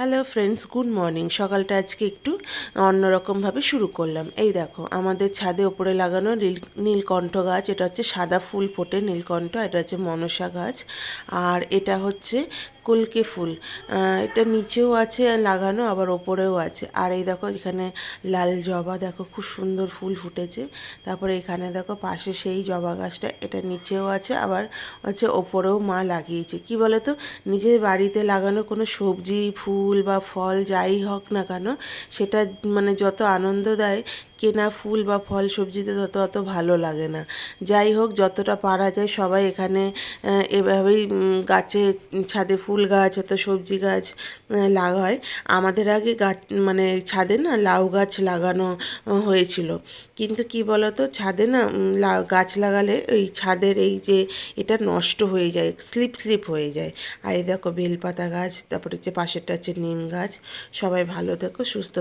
Hello friends good morning সকালটা আজকে একটু অন্যরকমভাবে শুরু করলাম। এই দেখো, আমাদের ছাদে ওপরে লাগানো নীল, নীলকণ্ঠ গাছ, এটা হচ্ছে সাদা ফুল ফোটে নীলকণ্ঠ, এটা হচ্ছে মনসা গাছ। আর এটা হচ্ছে কলকে ফুল। এটা নিচেও আছে, লাগানো আবার ওপরেও আছে। আর এই দেখো এখানে লাল জবা, দেখো খুব সুন্দর ফুল ফুটেছে। তারপরে এখানে দেখো পাশে সেই জবা গাছটা, এটা নিচেও আছে, আবার হচ্ছে ওপরেও মা লাগিয়েছে। কি বলো তো নিজের বাড়িতে লাগানো কোনো সবজি, ফুল বা ফল যাই হোক না কেন, সেটা মানে যত আনন্দ দেয় কেনা ফুল বা ফল সবজিতে তত অত ভালো লাগে না। যাই হোক, যতটা পারা যায় সবাই এখানে এভাবেই গাছে ছাদে ফুল গাছ অত সবজি গাছ লাগায়। আমাদের আগে গাছ মানে ছাদে না লাউ গাছ লাগানো হয়েছিল। কিন্তু কি বলতো, ছাদে না গাছ লাগালে ওই ছাদের এই যে এটা নষ্ট হয়ে যায়, স্লিপ স্লিপ হয়ে যায়। আর এই দেখো বেলপাতা গাছ, তারপরে হচ্ছে পাশেরটা হচ্ছে নিম গাছ। সবাই ভালো থেকো, সুস্থ